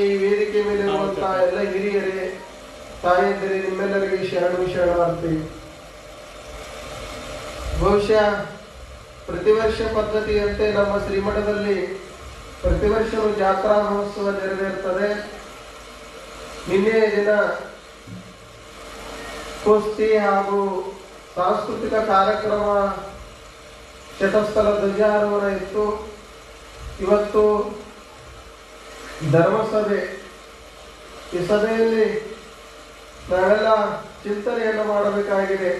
ಈ ವೇದಿಕೆ ಮೇಲೆ ಇರುವಂತಹ ಎಲ್ಲ ಹಿರಿಯರೇ ತಾಯಂದಿರೇ ನಿಮ್ಮೆಲ್ಲರಿಗೆ ಶರಣು ಶರಣಾರ್ಥಿ. ಬಹುಶಃ ಪ್ರತಿ ವರ್ಷ ಪದ್ಧತಿಯಂತೆ ನಮ್ಮ ಶ್ರೀಮಠದಲ್ಲಿ ಪ್ರತಿ ವರ್ಷವೂ ಜಾತ್ರಾ ಮಹೋತ್ಸವ ನೆರವೇರುತ್ತದೆ ನಿನ್ನೆಯ ದಿನ ಕುಸ್ತಿ ಹಾಗೂ ಸಾಂಸ್ಕೃತಿಕ ಕಾರ್ಯಕ್ರಮ ಚಟಸ್ಥಲ ಧ್ವಜಾರೋಹಣ ಇತ್ತು. ಇವತ್ತು ಧರ್ಮಸಭೆ, ಈ ಸಭೆಯಲ್ಲಿ ನಾವೆಲ್ಲ ಚಿಂತನೆಯನ್ನು ಮಾಡಬೇಕಾಗಿದೆ.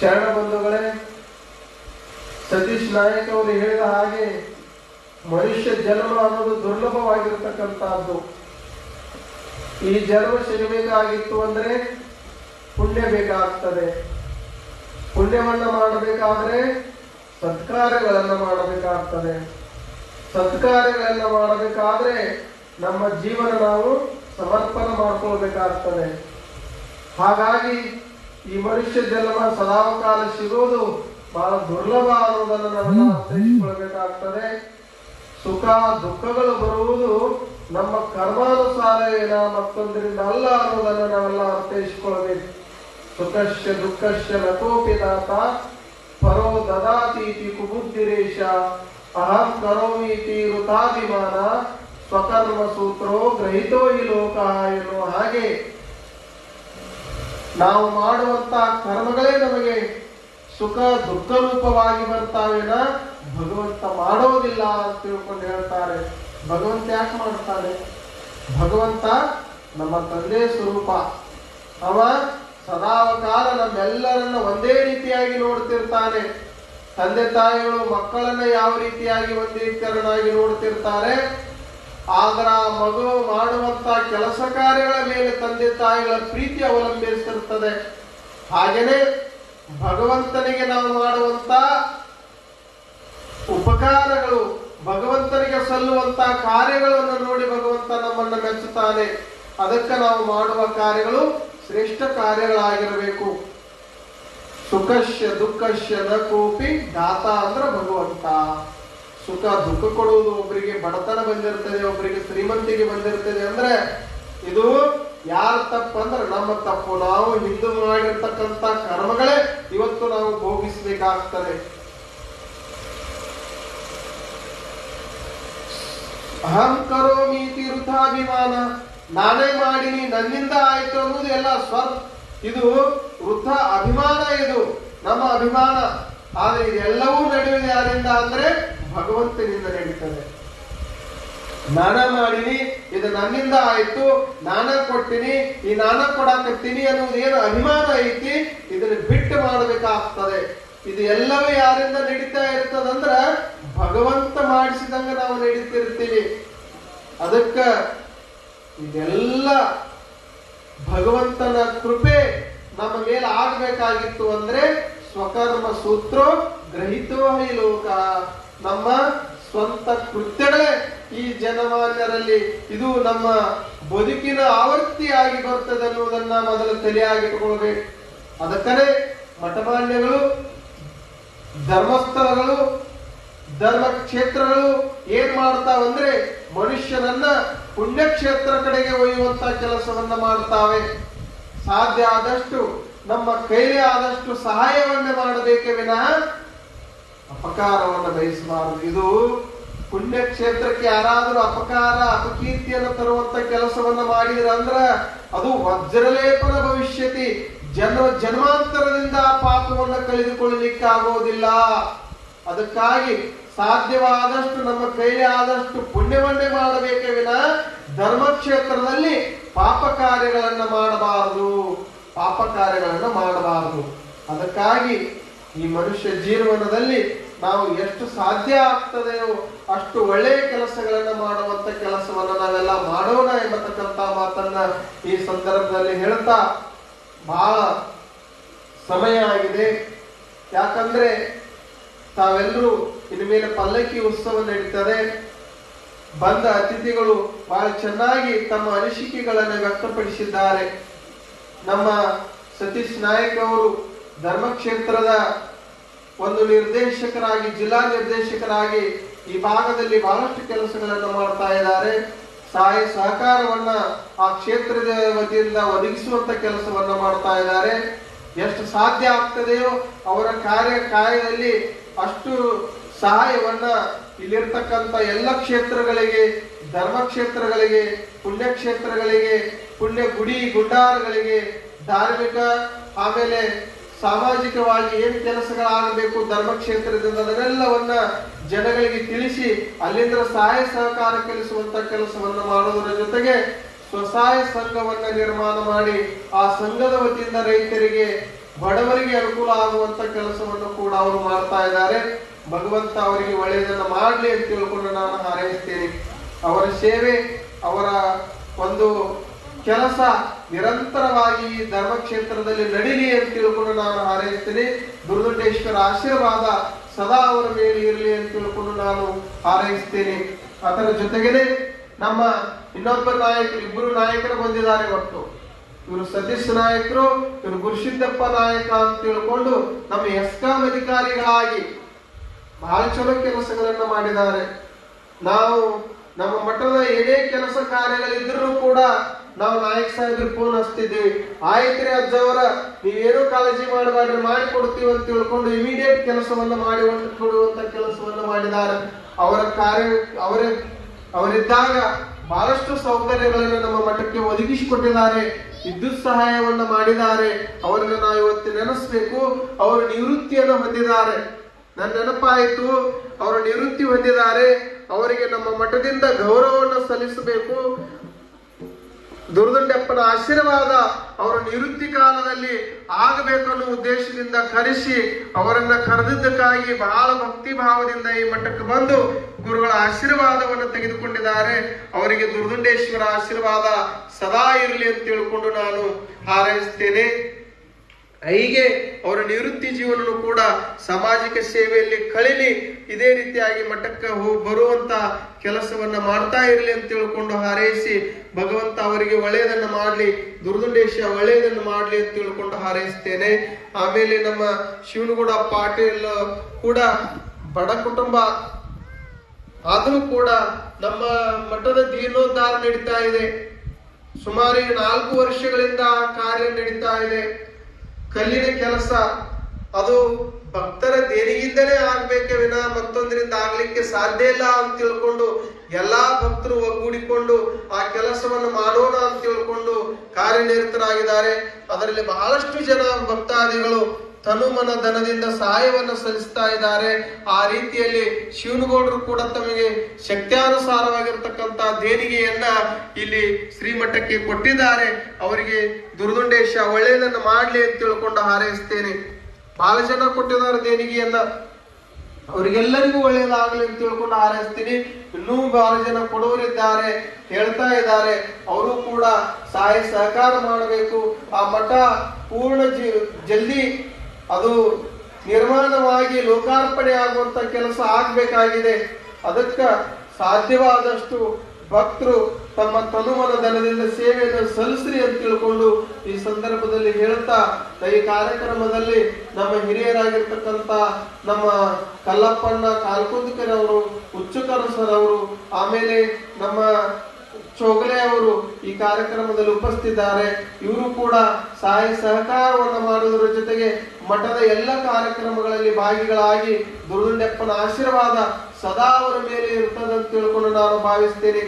ಶರಣ ಬಂಧುಗಳೇ, ಸತೀಶ್ ನಾಯಕ್ ಅವರು ಹೇಳಿದ ಹಾಗೆ ಮನುಷ್ಯ ಜನ್ಮ ಅನ್ನೋದು ದುರ್ಲಭವಾಗಿರತಕ್ಕಂತಹದ್ದು ಈ ಜನ್ಮ ಸಿಗಬೇಕಾಗಿತ್ತು ಅಂದ್ರೆ ಪುಣ್ಯ ಬೇಕಾಗ್ತದೆ. ಪುಣ್ಯವನ್ನು ಮಾಡಬೇಕಾದ್ರೆ ಸತ್ಕಾರಗಳನ್ನು ಮಾಡಬೇಕಾಗ್ತದೆ. ಸತ್ಕಾರ್ಯಗಳನ್ನ ಮಾಡಬೇಕಾದ್ರೆ ನಮ್ಮ ಜೀವನ ನಾವು ಸಮರ್ಪಣ ಮಾಡ್ಕೊಳ್ಬೇಕಾಗ್ತದೆ. ಹಾಗಾಗಿ ಈ ಮನುಷ್ಯ ಜನ್ಮ ಸದಾವಕಾಲ ಸಿಗೋದು ಬಹಳ ದುರ್ಲಭ ಅನ್ನೋದನ್ನು ನಾವು ಅರ್ಥೈಸಿಕೊಳ್ಬೇಕಾಗ್ತದೆ. ಸುಖ ದುಃಖಗಳು ಬರುವುದು ನಮ್ಮ ಕರ್ಮಾನುಸಾರ ಏನ ಮತ್ತೊಂದರಿಂದ ಅಲ್ಲ ಅನ್ನೋದನ್ನು ನಾವೆಲ್ಲ ಅರ್ಥೈಸಿಕೊಳ್ಬೇಕು. ಸುಖಶ್ಯ ದುಃಖಶ್ಯ ನಕೋಪಿ ದಾತ ಪರೋ ದದಾತೀತಿ ಕುಬುದ್ಧಿರೇಶ ಅಹಂ ಕರೋಮೀತಿ ಋತಾಭಿಮಾನ ಸ್ವಕರ್ಮ ಸೂತ್ರೋ ಗ್ರಹಿತೋ ಈ ಲೋಕ ಎನ್ನುವ ಹಾಗೆ. ನಾವು ಮಾಡುವಂತಹ ಕರ್ಮಗಳೇ ನಮಗೆ ಸುಖ ದುಃಖ ರೂಪವಾಗಿ ಬರ್ತಾವೇನ ಭಗವಂತ ಮಾಡೋದಿಲ್ಲ ಅಂತ ತಿಳ್ಕೊಂಡು ಹೇಳ್ತಾರೆ. ಭಗವಂತ ಯಾಕೆ ಮಾಡ್ತಾನೆ? ಭಗವಂತ ನಮ್ಮ ತಂದೆ ಸ್ವರೂಪ. ಅವ ಸದಾವಕಾಲ ನಮ್ಮೆಲ್ಲರನ್ನ ಒಂದೇ ರೀತಿಯಾಗಿ ನೋಡ್ತಿರ್ತಾನೆ. ತಂದೆ ತಾಯಿಗಳು ಮಕ್ಕಳನ್ನ ಯಾವ ರೀತಿಯಾಗಿ ಒಂದೀಕರಣಾಗಿ ನೋಡ್ತಿರ್ತಾರೆ ಆದ್ರ ಮಗು ಮಾಡುವಂತ ಕೆಲಸ ಕಾರ್ಯಗಳ ಮೇಲೆ ತಂದೆ ತಾಯಿಗಳ ಪ್ರೀತಿ ಅವಲಂಬಿಸಿರುತ್ತದೆ. ಹಾಗೆಯೇ ಭಗವಂತನಿಗೆ ನಾವು ಮಾಡುವಂತ ಉಪಕಾರಗಳು, ಭಗವಂತನಿಗೆ ಸಲ್ಲುವಂತ ಕಾರ್ಯಗಳನ್ನು ನೋಡಿ ಭಗವಂತ ನಮ್ಮನ್ನು ಮೆಚ್ಚುತ್ತಾನೆ. ಅದಕ್ಕೆ ನಾವು ಮಾಡುವ ಕಾರ್ಯಗಳು ಶ್ರೇಷ್ಠ ಕಾರ್ಯಗಳಾಗಿರಬೇಕು. ಸುಖಶ್ಯ ದುಃಖಶ್ಯ ನ ಕೋಪಿ ದಾತ ಅಂದ್ರೆ ಭಗವಂತ. ಸುಖ ದುಃಖ ಕೊಡುವುದು ಒಬ್ಬರಿಗೆ ಬಡತನ ಬಂದಿರ್ತದೆ ಒಬ್ಬರಿಗೆ ಶ್ರೀಮಂತಿಗೆ ಬಂದಿರ್ತದೆ ಅಂದ್ರೆ ಇದು ಯಾರ ತಪ್ಪು ಅಂದ್ರೆ ನಮ್ಮ ತಪ್ಪು. ನಾವು ಹಿಂದೂ ಮಾಡಿರ್ತಕ್ಕಂಥ ಕರ್ಮಗಳೇ ಇವತ್ತು ನಾವು ಭೋಗಿಸ್ಬೇಕಾಗ್ತದೆ. ಅಹಂ ಕರೋಮಿ ತೀರ್ಥಾಭಿಮಾನ. ನಾನೇ ಮಾಡಿನಿ, ನನ್ನಿಂದ ಆಯ್ತು ಅನ್ನೋದು ಎಲ್ಲ ಸ್ವ ಇದು ವೃದ್ಧ ಅಭಿಮಾನ ಇದು, ನಮ್ಮ ಅಭಿಮಾನ. ಆದ್ರೆ ಇದೆಲ್ಲವೂ ನಡೆಯುವುದು ಯಾರಿಂದ ಅಂದ್ರೆ ಭಗವಂತನಿಂದ ನಡೀತದೆ. ನಾನ ಮಾಡಿನಿ, ಇದು ನನ್ನಿಂದ ಆಯ್ತು ನಾನ ಕೊಟ್ಟಿನಿ ಈ ನಾನ ಕೊಡಾಕತ್ತೀನಿ ಅನ್ನೋದು ಏನು ಅಭಿಮಾನ ಐತಿ, ಇದನ್ನ ಬಿಟ್ಟು ಮಾಡಬೇಕಾಗ್ತದೆ. ಇದು ಎಲ್ಲವೂ ಯಾರಿಂದ ನಡೀತಾ ಇರ್ತದಂದ್ರ ಭಗವಂತ ಮಾಡಿಸಿದಂಗ ನಾವು ನಡೀತಿರ್ತೀವಿ. ಅದಕ್ಕ ಇದೆಲ್ಲ ಭಗವಂತನ ಕೃಪೆ ನಮ್ಮ ಮೇಲೆ ಆಗಬೇಕಾಗಿತ್ತು ಅಂದ್ರೆ ಸ್ವಕರ್ಮ ಸೂತ್ರ ಗ್ರಹಿತೋ ಹೈ ಲೋಕ. ನಮ್ಮ ಸ್ವಂತ ಕೃತ್ಯಗಳೇ ಈ ಜನಮಾನ್ಯರಲ್ಲಿ ಇದು ನಮ್ಮ ಬದುಕಿನ ಆವೃತ್ತಿಯಾಗಿ ಬರ್ತದೆ ಅನ್ನುವುದನ್ನ ಮೊದಲು ತಲೆಯಾಗಿಟ್ಟುಕೊಳ್ಬೇಕು ಅದಕ್ಕನೇ ಮಠಮಾನ್ಯಗಳು, ಧರ್ಮಸ್ಥಳಗಳು ಧರ್ಮ ಕ್ಷೇತ್ರಗಳು ಏನ್ ಮಾಡ್ತಾವಂದ್ರೆ ಮನುಷ್ಯನನ್ನ ಪುಣ್ಯಕ್ಷೇತ್ರ ಕಡೆಗೆ ಒಯ್ಯುವಂತ ಕೆಲಸವನ್ನ ಮಾಡ್ತಾವೆ. ಸಾಧ್ಯ ಆದಷ್ಟು, ನಮ್ಮ ಕೈಲಿ ಆದಷ್ಟು ಸಹಾಯವನ್ನ ಮಾಡಬೇಕೆ ವಿನಃ ಅಪಕಾರವನ್ನು ಬಯಸಬಾರದು. ಇದು ಪುಣ್ಯಕ್ಷೇತ್ರಕ್ಕೆ ಯಾರಾದರೂ ಅಪಕಾರ, ಅಪಕೀರ್ತಿಯನ್ನು ತರುವಂತ ಕೆಲಸವನ್ನ ಮಾಡಿದ್ರ ಅಂದ್ರ ಅದು ವಜ್ರಲೇಪನ ಭವಿಷ್ಯತಿ. ಜನ್ಮ, ಜನ್ಮಾಂತರದಿಂದ ಪಾಪವನ್ನು ಕಳೆದುಕೊಳ್ಳಲಿಕ್ಕೆ ಆಗೋದಿಲ್ಲ ಅದಕ್ಕಾಗಿ ಸಾಧ್ಯವಾದಷ್ಟು ನಮ್ಮ ಕೈಲಿ ಆದಷ್ಟು ಪುಣ್ಯವನ್ನೇ ಮಾಡಬೇಕೇ ವಿನ ಧರ್ಮಕ್ಷೇತ್ರದಲ್ಲಿ ಪಾಪ ಕಾರ್ಯಗಳನ್ನು ಮಾಡಬಾರದು. ಪಾಪ ಕಾರ್ಯಗಳನ್ನು ಮಾಡಬಾರದು. ಅದಕ್ಕಾಗಿ ಈ ಮನುಷ್ಯ ಜೀವನದಲ್ಲಿ ನಾವು ಎಷ್ಟು ಸಾಧ್ಯ ಆಗ್ತದೆಯೋ ಅಷ್ಟು ಒಳ್ಳೆಯ ಕೆಲಸಗಳನ್ನು ಮಾಡುವಂತ ಕೆಲಸವನ್ನು ನಾವೆಲ್ಲ ಮಾಡೋಣ ಎಂಬತಕ್ಕಂತ ಮಾತನ್ನ ಈ ಸಂದರ್ಭದಲ್ಲಿ ಹೇಳ್ತಾ ಬಹಳ ಸಮಯ ಆಗಿದೆ. ಯಾಕಂದ್ರೆ ತಾವೆಲ್ಲರೂ ಇನ್ನು ಮೇಲೆ ಪಲ್ಲಕ್ಕಿ ಉತ್ಸವ ನಡೀತದೆ. ಬಂದ ಅತಿಥಿಗಳು ಬಹಳ ಚೆನ್ನಾಗಿ ತಮ್ಮ ಅನಿಸಿಕೆಗಳನ್ನು ವ್ಯಕ್ತಪಡಿಸಿದ್ದಾರೆ. ನಮ್ಮ ಸತೀಶ್ ನಾಯಕ್ ಅವರು ಧರ್ಮಕ್ಷೇತ್ರದ ಒಂದು ನಿರ್ದೇಶಕರಾಗಿ, ಜಿಲ್ಲಾ ನಿರ್ದೇಶಕರಾಗಿ ಈ ಭಾಗದಲ್ಲಿ ಬಹಳಷ್ಟು ಕೆಲಸಗಳನ್ನು ಮಾಡ್ತಾ ಇದ್ದಾರೆ. ಸಹಾಯ ಸಹಕಾರವನ್ನ ಆ ಕ್ಷೇತ್ರದ ವತಿಯಿಂದ ಒದಗಿಸುವಂತ ಕೆಲಸವನ್ನ ಮಾಡ್ತಾ ಇದ್ದಾರೆ. ಎಷ್ಟು ಸಾಧ್ಯ ಆಗ್ತದೆಯೋ ಅವರ ಕಾರ್ಯ ಕಾರ್ಯದಲ್ಲಿ ಅಷ್ಟು ಸಹಾಯವನ್ನ ಇಲ್ಲಿರ್ತಕ್ಕಂಥ ಎಲ್ಲ ಕ್ಷೇತ್ರಗಳಿಗೆ ಧರ್ಮ ಕ್ಷೇತ್ರಗಳಿಗೆ ಪುಣ್ಯ ಕ್ಷೇತ್ರಗಳಿಗೆ ಪುಣ್ಯ ಗುಡಿ ಗುಂಡಾರಗಳಿಗೆ ಧಾರ್ಮಿಕ ಆಮೇಲೆ ಸಾಮಾಜಿಕವಾಗಿ ಏನು ಕೆಲಸಗಳಾಗಬೇಕು ಧರ್ಮ ಕ್ಷೇತ್ರದಿಂದ ಅದನ್ನೆಲ್ಲವನ್ನ ಜನಗಳಿಗೆ ತಿಳಿಸಿ ಅಲ್ಲಿಂದ ಸಹಾಯ ಸಹಕಾರ ಕಲಿಸುವಂತ ಕೆಲಸವನ್ನ ಮಾಡುವುದರ ಜೊತೆಗೆ ಸ್ವಸಹಾಯ ಸಂಘವನ್ನ ನಿರ್ಮಾಣ ಮಾಡಿ ಆ ಸಂಘದ ವತಿಯಿಂದ ರೈತರಿಗೆ ಬಡವರಿಗೆ ಅನುಕೂಲ ಆಗುವಂತ ಕೆಲಸವನ್ನು ಕೂಡ ಅವರು ಮಾಡ್ತಾ ಇದ್ದಾರೆ. ಭಗವಂತ ಅವರಿಗೆ ಒಳ್ಳೆಯದನ್ನು ಮಾಡಲಿ ಅಂತ ತಿಳ್ಕೊಂಡು ನಾನು ಹಾರೈಸ್ತೇನೆ. ಅವರ ಸೇವೆ, ಅವರ ಒಂದು ಕೆಲಸ ನಿರಂತರವಾಗಿ ಧರ್ಮಕ್ಷೇತ್ರದಲ್ಲಿ ಧರ್ಮ ಕ್ಷೇತ್ರದಲ್ಲಿ ನಡೀಲಿ ಅಂತ ತಿಳ್ಕೊಂಡು ನಾನು ಹಾರೈಸ್ತೇನೆ. ದುರ್ದುಂಡೇಶ್ವರ ಆಶೀರ್ವಾದ ಸದಾ ಅವರ ಮೇಲೆ ಇರಲಿ ಅಂತ ತಿಳ್ಕೊಂಡು ನಾನು ಹಾರೈಸ್ತೇನೆ. ಅದರ ಜೊತೆಗೇನೆ ನಮ್ಮ ಇನ್ನೊಬ್ಬ ನಾಯಕರು ಇಬ್ಬರು ನಾಯಕರು ಬಂದಿದ್ದಾರೆ ಇವತ್ತು ಇವರು ಸತೀಶ್ ನಾಯಕರು ಇವರು ಗುರುಸಿದ್ದಪ್ಪ ನಾಯಕ ಅಂತ ತಿಳ್ಕೊಂಡು ನಮ್ಮ ಎಸ್ಕಾಂ ಅಧಿಕಾರಿಗಳಾಗಿ ಬಹಳ ಚಲೋ ಕೆಲಸಗಳನ್ನ ಮಾಡಿದ್ದಾರೆ. ನಾವು ನಮ್ಮ ಮಠದ ಏನೇ ಕೆಲಸ ಕಾರ್ಯಗಳಿದ್ರೂ ಕೂಡ ನಾವು ನಾಯಕ್ ಸಾಹೇಬ್ರಿ ಫೋನ್ ಹಚ್ತಿದ್ದೀವಿ ಆಯ್ತ್ರಿ ಅಜ್ಜವರ ನೀವೇನು ಕಾಳಜಿ ಮಾಡಬೇಡ್ರಿ ಮಾಡಿ ಕೊಡ್ತೀವಿ ಅಂತ ತಿಳ್ಕೊಂಡು ಇಮಿಡಿಯೇಟ್ ಕೆಲಸವನ್ನು ಮಾಡಿ ಕೊಡುವಂತ ಕೆಲಸವನ್ನು ಮಾಡಿದ್ದಾರೆ. ಅವರ ಕಾರ್ಯ, ಅವರ, ಅವರಿದ್ದಾಗ ಬಹಳಷ್ಟು ಸೌಕರ್ಯಗಳನ್ನು ನಮ್ಮ ಮಠಕ್ಕೆ ಒದಗಿಸಿಕೊಟ್ಟಿದ್ದಾರೆ. ವಿದ್ಯುತ್ ಸಹಾಯವನ್ನು ಮಾಡಿದ್ದಾರೆ. ಅವರನ್ನು ನಾವು ಇವತ್ತು ನೆನೆಸ್ಬೇಕು. ಅವರು ನಿವೃತ್ತಿಯನ್ನು ಹೊಂದಿದ್ದಾರೆ. ನನ್ನ ನೆನಪಾಯಿತು, ಅವರು ನಿವೃತ್ತಿ ಹೊಂದಿದ್ದಾರೆ. ಅವರಿಗೆ ನಮ್ಮ ಮಠದಿಂದ ಗೌರವವನ್ನು ಸಲ್ಲಿಸಬೇಕು. ದುರ್ದಂಡಪ್ಪನ ಆಶೀರ್ವಾದ ಅವರ ನಿವೃತ್ತಿ ಕಾಲದಲ್ಲಿ ಆಗಬೇಕು ಅನ್ನೋ ಉದ್ದೇಶದಿಂದ ಕರೆಸಿ ಅವರನ್ನ ಕರೆದಿದ್ದಕ್ಕಾಗಿ ಬಹಳ ಭಕ್ತಿ ಭಾವದಿಂದ ಈ ಮಠಕ್ಕೆ ಬಂದು ಗುರುಗಳ ಆಶೀರ್ವಾದವನ್ನು ತೆಗೆದುಕೊಂಡಿದ್ದಾರೆ. ಅವರಿಗೆ ದುರ್ದುಂಡೇಶ್ವರ ಆಶೀರ್ವಾದ ಸದಾ ಇರಲಿ ಅಂತ ತಿಳ್ಕೊಂಡು ನಾನು ಹಾರೈಸ್ತೇನೆ. ಹೀಗೆ ಅವರ ನಿವೃತ್ತಿ ಜೀವನನು ಕೂಡ ಸಾಮಾಜಿಕ ಸೇವೆಯಲ್ಲಿ ಕಳಿಲಿ ಇದೇ ರೀತಿಯಾಗಿ ಮಠಕ್ಕೆ ಹೋಗಿ ಬರುವಂತ ಕೆಲಸವನ್ನ ಮಾಡ್ತಾ ಇರಲಿ ಅಂತ ತಿಳ್ಕೊಂಡು ಹಾರೈಸಿ ಭಗವಂತ ಅವರಿಗೆ ಒಳ್ಳೆಯದನ್ನು ಮಾಡಲಿ, ದುರ್ದುಂಡೇಶ ಒಳ್ಳೆಯದನ್ನು ಮಾಡಲಿ ಅಂತ ತಿಳ್ಕೊಂಡು ಹಾರೈಸ್ತೇನೆ. ಆಮೇಲೆ ನಮ್ಮ ಶಿವನಗೌಡ ಪಾಟೀಲ್ ಕೂಡ ಬಡ ಕುಟುಂಬ ಆದರೂ ಕೂಡ ನಮ್ಮ ಮಠದ ಜೀರ್ಣೋದ್ಧಾರ ನಡೀತಾ ಇದೆ. ಸುಮಾರು ನಾಲ್ಕು ವರ್ಷಗಳಿಂದ ಕಾರ್ಯ ನಡೀತಾ ಇದೆ. ಕಲ್ಲಿನ ಕೆಲಸ. ಅದು ಭಕ್ತರ ದೇಣಿಗಿಂದಲೇ ಆಗ್ಬೇಕೆ ವಿನ ಮತ್ತೊಂದರಿಂದ ಆಗ್ಲಿಕ್ಕೆ ಸಾಧ್ಯ ಇಲ್ಲ ಅಂತ ತಿಳ್ಕೊಂಡು ಎಲ್ಲಾ ಭಕ್ತರು ಒಗ್ಗೂಡಿಕೊಂಡು ಆ ಕೆಲಸವನ್ನು ಮಾಡೋಣ ಅಂತ ತಿಳ್ಕೊಂಡು ಕಾರ್ಯನಿರತರಾಗಿದ್ದಾರೆ. ಅದರಲ್ಲಿ ಬಹಳಷ್ಟು ಜನ ಭಕ್ತಾದಿಗಳು ತನುಮನ ಧನದಿಂದ ಸಹಾಯವನ್ನು ಸಲ್ಲಿಸ್ತಾ ಇದ್ದಾರೆ. ಆ ರೀತಿಯಲ್ಲಿ ಶಿವನಗೌಡರು ಕೂಡ ತಮಗೆ ಶಕ್ತ್ಯಾನುಸಾರವಾಗಿರ್ತಕ್ಕಂತ ದೇಣಿಗೆಯನ್ನ ಇಲ್ಲಿ ಶ್ರೀಮಠಕ್ಕೆ ಕೊಟ್ಟಿದ್ದಾರೆ. ಅವರಿಗೆ ದುರ್ದುಂಡೇಶ, ಒಳ್ಳೆಯದನ್ನು ಮಾಡಲಿ ಅಂತ ತಿಳ್ಕೊಂಡು ಹಾರೈಸ್ತೇನೆ. ಬಹಳ ಜನ ಕೊಟ್ಟಿದ್ದಾರೆ ದೇಣಿಗೆಯನ್ನ. ಅವರಿಗೆಲ್ಲರಿಗೂ ಒಳ್ಳೆಯದಾಗಲಿ ಅಂತ ತಿಳ್ಕೊಂಡು ಹಾರೈಸ್ತೀನಿ. ಇನ್ನೂ ಬಹಳ ಜನ ಕೊಡುವರಿದ್ದಾರೆ ಹೇಳ್ತಾ ಇದ್ದಾರೆ. ಅವರು ಕೂಡ ಸಹಾಯ ಸಹಕಾರ ಮಾಡಬೇಕು. ಆ ಮಠ ಪೂರ್ಣ ಜಲ್ದಿ ಅದು ನಿರ್ಮಾಣವಾಗಿ ಲೋಕಾರ್ಪಣೆ ಆಗುವಂತ ಕೆಲಸ ಆಗಬೇಕಾಗಿದೆ. ಅದಕ್ಕ ಸಾಧ್ಯವಾದಷ್ಟು ಭಕ್ತರು ತಮ್ಮ ತನುಮನ ದನದಿಂದ ಸೇವೆಯನ್ನು ಸಲ್ಲಿಸ್ರಿ ಅಂತ ತಿಳ್ಕೊಂಡು ಈ ಸಂದರ್ಭದಲ್ಲಿ ಹೇಳ್ತಾ, ಈ ಕಾರ್ಯಕ್ರಮದಲ್ಲಿ ನಮ್ಮ ಹಿರಿಯರಾಗಿರ್ತಕ್ಕಂಥ ನಮ್ಮ ಕಲ್ಲಪ್ಪಣ್ಣ ಕಾಲ್ಕುಂದಕರವರು ಅವರು ಆಮೇಲೆ ನಮ್ಮ ಚೋಗಲೆ ಅವರು ಈ ಕಾರ್ಯಕ್ರಮದಲ್ಲಿ ಉಪಸ್ಥಿತಿದ್ದಾರೆ. ಇವರು ಕೂಡ ಸಹಾಯ ಸಹಕಾರವನ್ನು ಮಾಡುವುದರ ಜೊತೆಗೆ ಮಠದ ಎಲ್ಲ ಕಾರ್ಯಕ್ರಮಗಳಲ್ಲಿ ಭಾಗಿಗಳಾಗಿ ದುರ್ದಂಡೆಪ್ಪನ ಆಶೀರ್ವಾದ ಸದಾ ಅವರ ಮೇಲೆ ಇರ್ತದಂತ ತಿಳ್ಕೊಂಡು ನಾನು ಭಾವಿಸ್ತೇನೆ.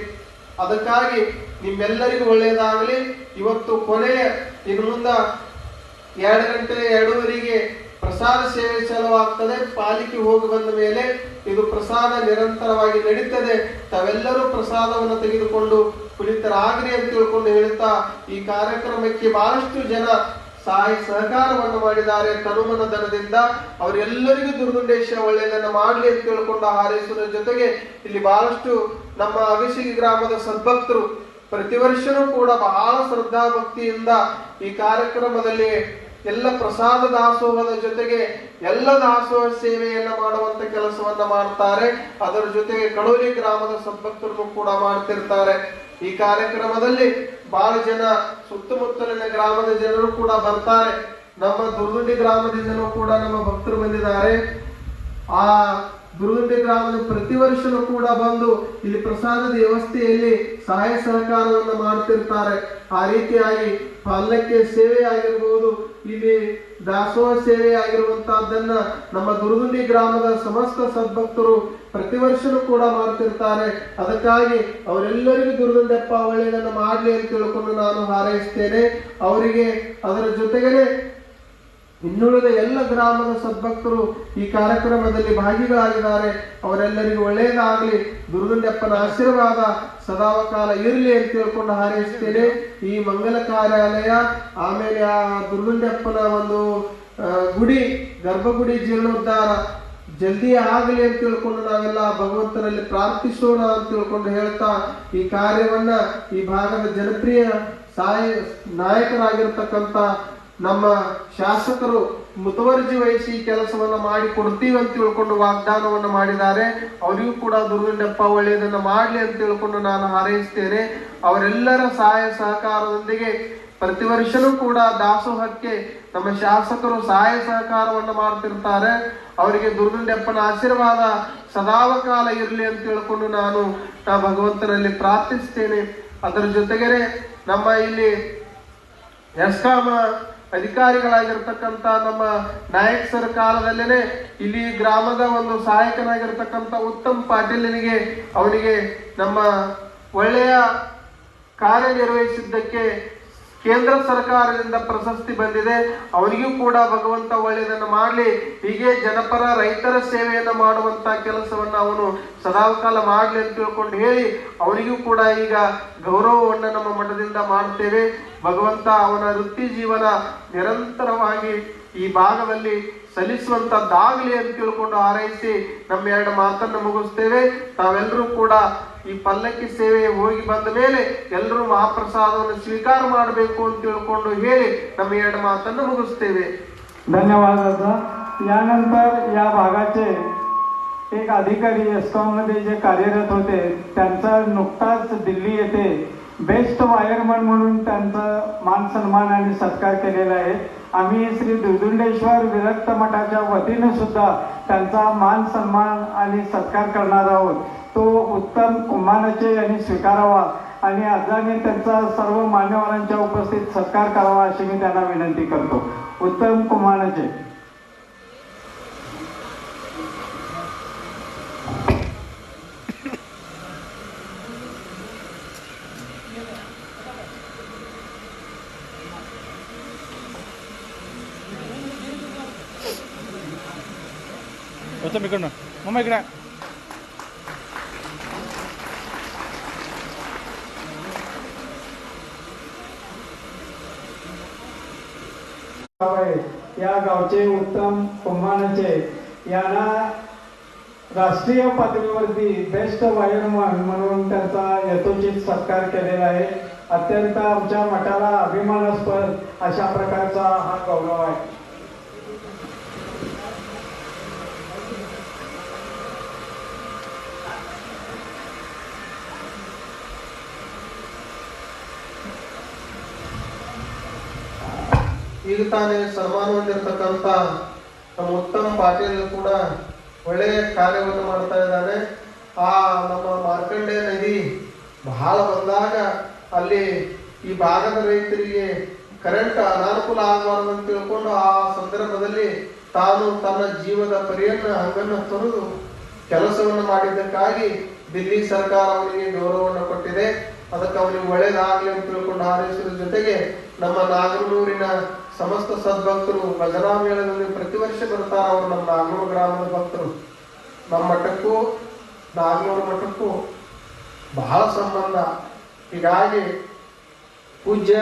ಅದಕ್ಕಾಗಿ ನಿಮ್ಮೆಲ್ಲರಿಗೂ ಒಳ್ಳೆಯದಾಗಲಿ. ಇವತ್ತು ಕೊನೆಯ, ಇನ್ನು ಮುಂದ ಎರಡು ಗಂಟೆ ಎರಡೂವರೆಗೆ ಪ್ರಸಾದ ಸೇವೆ ಚಲವಾಗ್ತದೆ. ಪಾಲಿಕೆ ಹೋಗಿ ಬಂದ ಮೇಲೆ ಇದು ಪ್ರಸಾದ ನಿರಂತರವಾಗಿ ನಡೀತದೆ. ತಾವೆಲ್ಲರೂ ಪ್ರಸಾದವನ್ನು ತೆಗೆದುಕೊಂಡು ಪುನೀತರಾಗ್ರಿ ಅಂತ ತಿಳ್ಕೊಂಡು ಹೇಳ್ತಾ ಈ ಕಾರ್ಯಕ್ರಮಕ್ಕೆ ಬಹಳಷ್ಟು ಜನ ಸಹಾಯ ಸಹಕಾರವನ್ನು ಮಾಡಿದ್ದಾರೆ ತನುಮನ ದನದಿಂದ. ಅವರೆಲ್ಲರಿಗೂ ದುರ್ಗುಂಡೇಶ ಒಳ್ಳೆಯದನ್ನು ಮಾಡಲಿ ಅಂತ ತಿಳ್ಕೊಂಡು ಹಾರೈಸುವ ಜೊತೆಗೆ ಇಲ್ಲಿ ಬಹಳಷ್ಟು ನಮ್ಮ ಅಭಿಷೇಕ ಗ್ರಾಮದ ಸದ್ಭಕ್ತರು ಪ್ರತಿ ವರ್ಷನೂ ಕೂಡ ಬಹಳ ಶ್ರದ್ಧಾ ಭಕ್ತಿಯಿಂದ ಈ ಕಾರ್ಯಕ್ರಮದಲ್ಲಿ ಎಲ್ಲ ಪ್ರಸಾದ ದಾಸೋಹದ ಜೊತೆಗೆ ಎಲ್ಲ ದಾಸೋಹ ಸೇವೆಯನ್ನ ಮಾಡುವಂತ ಕೆಲಸವನ್ನ ಮಾಡ್ತಾರೆ. ಅದರ ಜೊತೆಗೆ ಕಡೂರಿ ಗ್ರಾಮದ ಸದ್ಭಕ್ತರು ಕೂಡ ಮಾಡ್ತಿರ್ತಾರೆ. ಈ ಕಾರ್ಯಕ್ರಮದಲ್ಲಿ ಬಹಳ ಜನ ಸುತ್ತಮುತ್ತಲಿನ ಗ್ರಾಮದ ಜನರು ಕೂಡ ಬರ್ತಾರೆ. ನಮ್ಮ ದುರ್ದುಂಡಿ ಗ್ರಾಮದಿಂದಲೂ ಕೂಡ ನಮ್ಮ ಭಕ್ತರು ಬಂದಿದ್ದಾರೆ. ಆ ದುರ್ದುಂಡಿ ಗ್ರಾಮದ ಪ್ರತಿ ವರ್ಷನೂ ಕೂಡ ಬಂದು ಇಲ್ಲಿ ಪ್ರಸಾದದ ವ್ಯವಸ್ಥೆಯಲ್ಲಿ ಸಹಾಯ ಸಹಕಾರವನ್ನು ಮಾಡ್ತಿರ್ತಾರೆ. ಆ ರೀತಿಯಾಗಿ ಪಲ್ಲಕ್ಕೆ ಸೇವೆ ಆಗಿರ್ಬೋದು ಇಲ್ಲಿ ದಾಸೋಹ ಸೇವೆ ಆಗಿರುವಂತಹದ್ದನ್ನ ನಮ್ಮ ದುರ್ಗುಂಡಿ ಗ್ರಾಮದ ಸಮಸ್ತ ಸದ್ಭಕ್ತರು ಪ್ರತಿ ವರ್ಷನೂ ಕೂಡ ಮಾಡ್ತಿರ್ತಾರೆ. ಅದಕ್ಕಾಗಿ ಅವರೆಲ್ಲರಿಗೂ ದುರ್ಗುಂಡಪ್ಪ ಒಳ್ಳೆಯದನ್ನು ಮಾಡಲಿ ಅಂತ ತಿಳ್ಕೊಂಡು ನಾನು ಹಾರೈಸ್ತೇನೆ. ಅವರಿಗೆ ಅದರ ಜೊತೆಗೇ ಇನ್ನುಳಿದ ಎಲ್ಲ ಗ್ರಾಮದ ಸದ್ಭಕ್ತರು ಈ ಕಾರ್ಯಕ್ರಮದಲ್ಲಿ ಭಾಗಿಗಳಾಗಿದ್ದಾರೆ. ಅವರೆಲ್ಲರಿಗೂ ಒಳ್ಳೆಯದಾಗಲಿ. ದುರ್ಗಂಡಪ್ಪನ ಆಶೀರ್ವಾದ ಸದಾವಕಾಲ ಇರಲಿ ಅಂತ ತಿಳ್ಕೊಂಡು ಹಾರೈಸ್ತೇನೆ ಈ ಮಂಗಲ ಕಾರ್ಯಾಲಯ, ಆಮೇಲೆ ಆ ದುರ್ಗಂಡಪ್ಪನ ಒಂದು ಗುಡಿ, ಗರ್ಭಗುಡಿ ಜೀರ್ಣೋದ್ಧಾರ ಜಲ್ದಿ ಆಗಲಿ ಅಂತ ತಿಳ್ಕೊಂಡು ನಾವೆಲ್ಲ ಭಗವಂತನಲ್ಲಿ ಪ್ರಾರ್ಥಿಸೋಣ ಅಂತ ತಿಳ್ಕೊಂಡು ಹೇಳ್ತಾ ಈ ಕಾರ್ಯವನ್ನ ಈ ಭಾಗದ ಜನಪ್ರಿಯ ಸಾಯ ನಾಯಕರಾಗಿರ್ತಕ್ಕಂಥ ನಮ್ಮ ಶಾಸಕರು ಮುತುವರ್ಜಿ ವಹಿಸಿ ಕೆಲಸವನ್ನ ಮಾಡಿ ಕೊಡ್ತೀವಿ ಅಂತ ತಿಳ್ಕೊಂಡು ವಾಗ್ದಾನವನ್ನು ಮಾಡಿದ್ದಾರೆ. ಅವರಿಗೂ ಕೂಡ ದುರ್ಗಂಡಪ್ಪ ಒಳ್ಳೆಯದನ್ನ ಮಾಡಲಿ ಅಂತ ತಿಳ್ಕೊಂಡು ನಾನು ಹಾರೈಸ್ತೇನೆ. ಅವರೆಲ್ಲರ ಸಹಾಯ ಸಹಕಾರದೊಂದಿಗೆ ಪ್ರತಿ ವರ್ಷನೂ ಕೂಡ ದಾಸೋಹಕ್ಕೆ ನಮ್ಮ ಶಾಸಕರು ಸಹಾಯ ಸಹಕಾರವನ್ನು ಮಾಡ್ತಿರ್ತಾರೆ. ಅವರಿಗೆ ದುರ್ಗಂಡಪ್ಪನ ಆಶೀರ್ವಾದ ಸದಾವಕಾಲ ಇರಲಿ ಅಂತ ತಿಳ್ಕೊಂಡು ನಾನು ನಾ ಭಗವಂತನಲ್ಲಿ ಪ್ರಾರ್ಥಿಸ್ತೇನೆ. ಅದರ ಜೊತೆಗೆ ನಮ್ಮ ಇಲ್ಲಿ ಎಸ್ಕಾಂ ಅಧಿಕಾರಿಗಳಾಗಿರ್ತಕ್ಕಂಥ ನಮ್ಮ ನಾಯಕ್ ಸರ್ ಕಾಲದಲ್ಲೇನೆ ಇಲ್ಲಿ ಗ್ರಾಮದ ಒಂದು ಸಹಾಯಕನಾಗಿರ್ತಕ್ಕಂಥ ಉತ್ತಮ್ ಪಾಟೀಲನಿಗೆ ಅವನಿಗೆ ನಮ್ಮ ಒಳ್ಳೆಯ ಕಾರ್ಯನಿರ್ವಹಿಸಿದ್ದಕ್ಕೆ ಕೇಂದ್ರ ಸರ್ಕಾರದಿಂದ ಪ್ರಶಸ್ತಿ ಬಂದಿದೆ. ಅವರಿಗೂ ಕೂಡ ಭಗವಂತ ಒಳ್ಳೆಯದನ್ನು ಮಾಡಲಿ. ಹೀಗೆ ಜನಪರ ರೈತರ ಸೇವೆಯನ್ನು ಮಾಡುವಂತ ಕೆಲಸವನ್ನು ಅವನು ಸದಾಕಾಲ ಮಾಡಲಿ ಅಂತ ತಿಳ್ಕೊಂಡು ಹೇಳಿ ಅವನಿಗೂ ಕೂಡ ಈಗ ಗೌರವವನ್ನು ನಮ್ಮ ಮಠದಿಂದ ಮಾಡ್ತೇವೆ. ಭಗವಂತ ಅವನ ವೃತ್ತಿ ಜೀವನ ನಿರಂತರವಾಗಿ ಈ ಭಾಗದಲ್ಲಿ ಸಲ್ಲಿಸುವಂತದ್ದಾಗಲಿ ಅಂತ ತಿಳ್ಕೊಂಡು ಹಾರೈಸಿ ನಮ್ಮ ಎರಡು ಮಾತನ್ನು ಮುಗಿಸ್ತೇವೆ. ತಾವೆಲ್ಲರೂ ಕೂಡ ಈ ಪಲ್ಲಕ್ಕಿ ಸೇವೆ ಹೋಗಿ ಬಂದ ಮೇಲೆ ಎಲ್ಲರೂ ಮಹಾಪ್ರಸಾದವನ್ನು ಸ್ವೀಕಾರ ಮಾಡಬೇಕು ಅಂತ ತಿಳ್ಕೊಂಡು ಹೇಳಿ ನಮ್ಮ ಎರಡು ಮಾತನ್ನು ಮುಗಿಸ್ತೇವೆ. धन्यवाद दादा यानंतर या भागाचे एक अधिकारी एस्कॉममध्ये जे कार्यरत होते त्यांचा नुकताच दिल्ली येथे बेस्ट वायरमन म्हणून त्यांचा मान सन्मान आणि सत्कार केलेला आहे आम्ही श्री दुर्दुंडेश्वर विरक्त मठाच्या वतीने सुद्धा त्यांचा मान सन्मान आणि सत्कार करणार आहोत. तो उत्तम कुंभानाचे यांनी स्वीकारावा आणि आजाने त्यांचा सर्व मान्यवरांच्या उपस्थित सत्कार करावा अशी मी त्यांना विनंती करतो. उत्तम कुमाराचे उत्तम इकडनं. मम्मा इकडे. या गावचे उत्तम कुंभानाचे यांना राष्ट्रीय पातळीवरती बेस्ट वायरमन म्हणून त्यांचा यथोचित सत्कार केलेला आहे. अत्यंत आमच्या मठाला अभिमानास्पद अशा प्रकारचा हा गौरव आहे. ಈಗ ತಾನೇ ಸನ್ಮಾನ ಹೊಂದಿರತಕ್ಕಂತ ನಮ್ಮ ಉತ್ತಮ್ ಪಾಟೀಲ್ ಕೂಡ ಒಳ್ಳೆಯ ಕಾರ್ಯವನ್ನು ಮಾಡ್ತಾ ಇದ್ದಾನೆ. ಆ ನಮ್ಮ ಮಾರ್ಕಂಡೇಯ ನದಿ ಬಹಳ ಬಂದಾಗ ಅಲ್ಲಿ ಈ ಭಾಗದ ರೈತರಿಗೆ ಕರೆಂಟ್ ಅನಾನುಕೂಲ ಆಗಬಾರದು ಅಂತ ತಿಳ್ಕೊಂಡು ಆ ಸಂದರ್ಭದಲ್ಲಿ ತಾನು ತನ್ನ ಜೀವದ ಪರಿಯನ್ನ ಹಂಗನ್ನು ತೊರೆದು ಕೆಲಸವನ್ನು ಮಾಡಿದ್ದಕ್ಕಾಗಿ ದಿಲ್ಲಿ ಸರ್ಕಾರ ಅವರಿಗೆ ಗೌರವವನ್ನು ಕೊಟ್ಟಿದೆ. ಅದಕ್ಕೆ ಅವನಿಗೆ ಒಳ್ಳೇದಾಗ್ಲಿ ಅಂತ ತಿಳ್ಕೊಂಡು ಹಾರೈಸಿದ ಜೊತೆಗೆ ನಮ್ಮ ನಾಗನೂರಿನ ಸಮಸ್ತ ಸದ್ಭಕ್ತರು ಭಜನಾ ಮೇಳದಲ್ಲಿ ಪ್ರತಿ ವರ್ಷ ಬರ್ತಾರ ಅವರು ನಮ್ಮ ನಾಗನೂರು ಗ್ರಾಮದ ಭಕ್ತರು. ನಮ್ಮ ಮಠಕ್ಕೂ, ನಾಗನೂರು ಮಠಕ್ಕೂ ಬಹಳ ಸಂಬಂಧ. ಹೀಗಾಗಿ ಪೂಜ್ಯ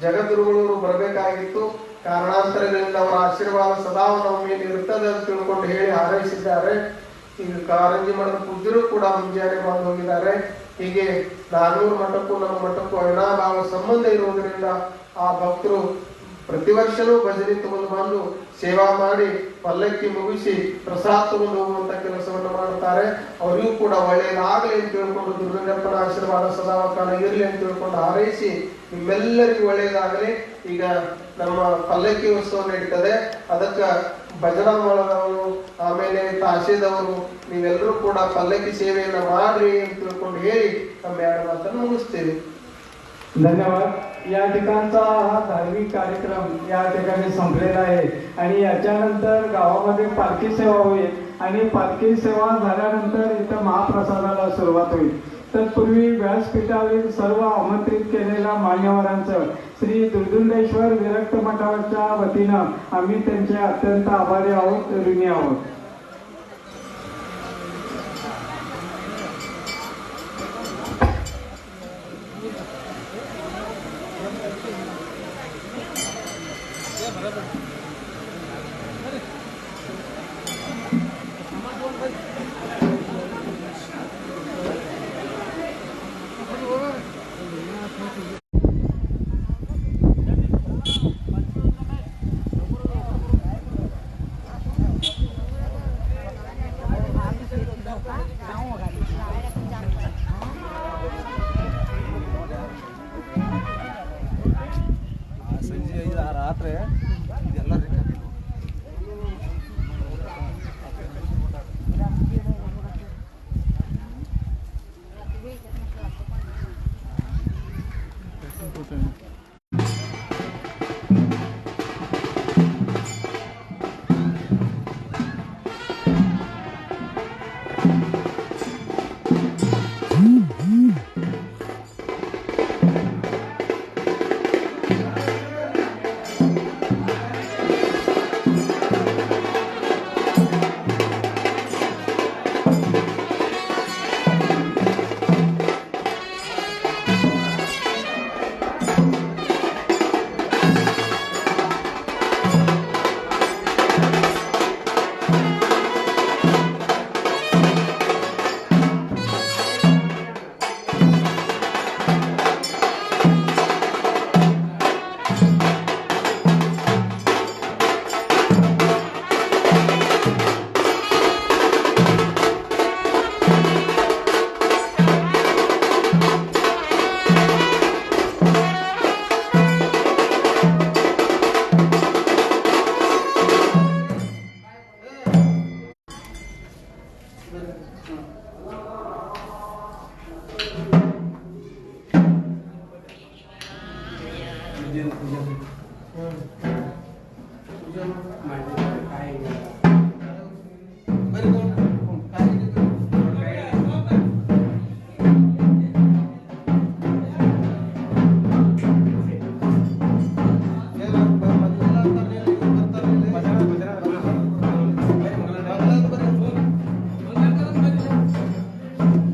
ಜಗದ್ಗುರುಗಳು ಬರಬೇಕಾಗಿತ್ತು. ಕಾರಣಾಂತರಗಳಿಂದ ಅವರ ಆಶೀರ್ವಾದ ಸದಾ ನಮ್ಮ ಮೇಲೆ ಇರ್ತದೆ ಅಂತ ತಿಳ್ಕೊಂಡು ಹೇಳಿ ಹಾರೈಸಿದ್ದಾರೆ. ಈಗ ಕಾರಂಜಿ ಮಠದ ಪೂಜ್ಯರು ಕೂಡ ಮುಂಜಾನೆ ಬಂದು ಹೋಗಿದ್ದಾರೆ. ಹೀಗೆ ನಾನೂರು ಮಠಕ್ಕೂ ನಮ್ಮ ಮಠಕ್ಕೂ ಅವಿನಾಭಾವ ಸಂಬಂಧ ಇರುವುದರಿಂದ ಆ ಭಕ್ತರು ಪ್ರತಿ ವರ್ಷನೂ ಭಜನೆ ತಗೊಂಡು ಬಂದು ಸೇವಾ ಮಾಡಿ ಪಲ್ಲಕ್ಕಿ ಮುಗಿಸಿ ಪ್ರಸಾದ ತಗೊಂಡು ಹೋಗುವಂತ ಕೆಲಸವನ್ನು ಮಾಡುತ್ತಾರೆ. ಅವರಿಗೂ ಕೂಡ ಒಳ್ಳೆಯದಾಗಲಿ ಅಂತ ತಿಳ್ಕೊಂಡು ದುರ್ಗಪ್ಪನ ಆಶೀರ್ವಾದ ಸದಾ ಕಾಲ ಇರಲಿ ಅಂತ ತಿಳ್ಕೊಂಡು ಹಾರೈಸಿ ನಿಮ್ಮೆಲ್ಲರಿಗೂ ಒಳ್ಳೆಯದಾಗಲಿ. ಈಗ ನಮ್ಮ ಪಲ್ಲಕ್ಕಿ ಉತ್ಸವ ನಡೀತದೆ. ಅದಕ್ಕೆ ಭಜನಾ ಮಾಡೋದವರು ಆಮೇಲೆ ತಾಶೆದವರು ನೀವೆಲ್ಲರೂ ಕೂಡ ಪಲ್ಲಕ್ಕಿ ಸೇವೆಯನ್ನ ಮಾಡ್ರಿ ಅಂತ ತಿಳ್ಕೊಂಡು ಹೇಳಿ ನಮ್ಮ ಎರಡು ಮಾತನ್ನು ಮುಗಿಸ್ತೇವೆ धन्यवाद या ठिकाणचा हा धार्मिक कार्यक्रम या ठिकाणी संपलेला आहे आणि याच्यानंतर गावामध्ये पालखी सेवा होईल आणि पालखी सेवा झाल्यानंतर इथं महाप्रसादाला सुरुवात होईल तत्पूर्वी व्यासपीठावरील सर्व आमंत्रित केलेल्या मान्यवरांचं श्री दुर्दुंडेश्वर विरक्त मठाच्या वतीनं आम्ही त्यांचे अत्यंत आभारी आहोत ऋणी आहोत.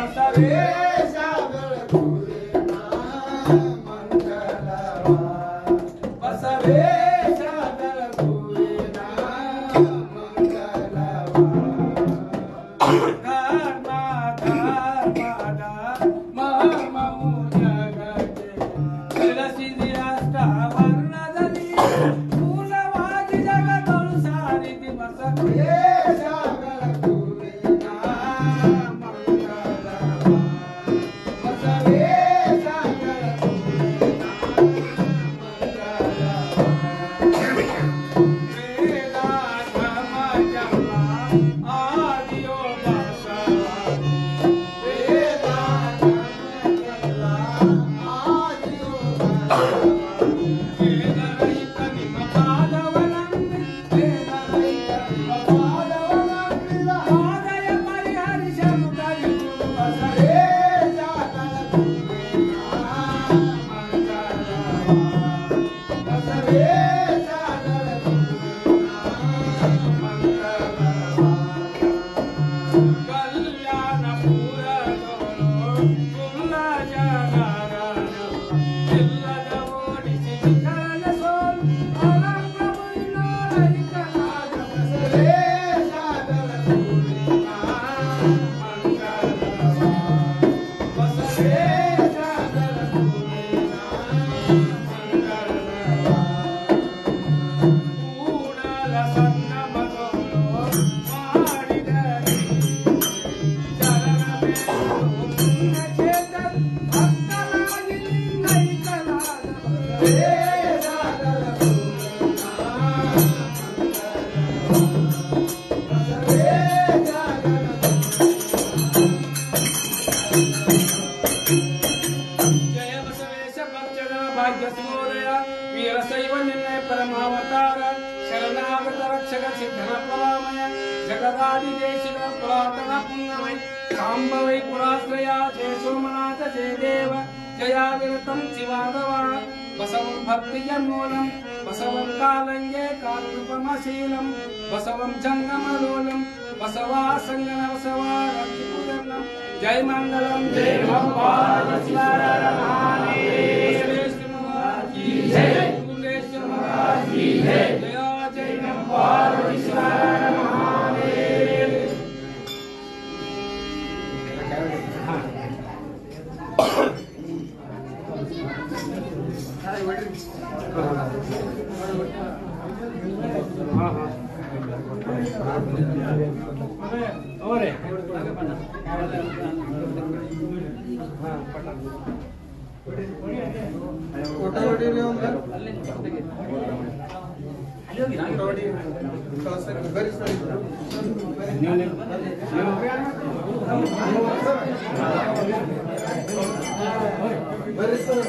Nazaré. बसवं भक्तियमूलं बसवं कालङ्गे कात्युपमशीलं बसवं जङ्गमलोलं बसवासङ्गनवसवारक्षिपुदलं जय मङ्गलं जय भगवान् जय जय जय ಫೋಟೋ ಹೊಡೀರಿ ಅವ್ನ್ದು. ಫೋಟೋ ಹೊಡಿ. ಕಳ್ಸ್ರಿ. ಬರ್ರಿ ಸರ್. ಬರ್ರಿ ಸರ್.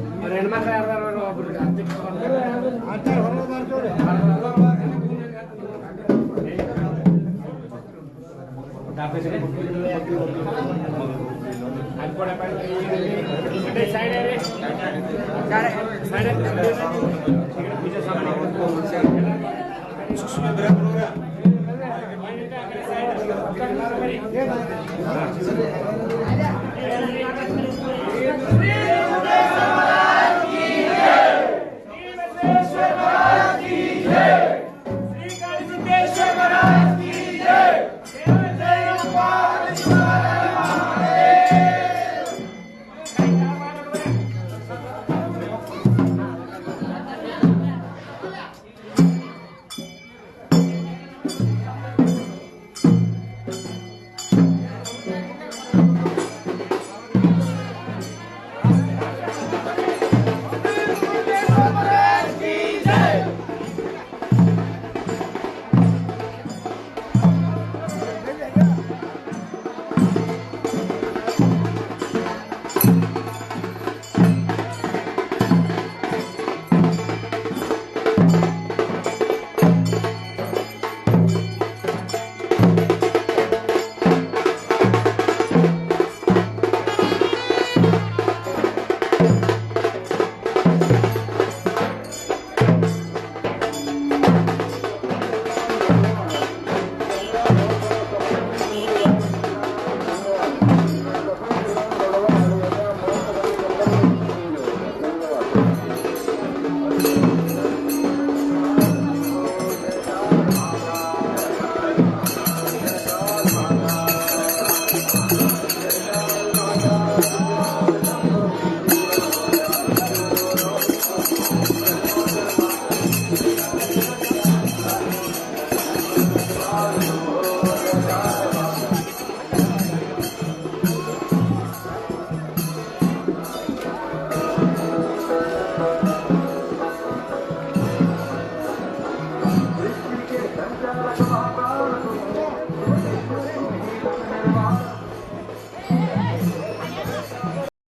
Gracias.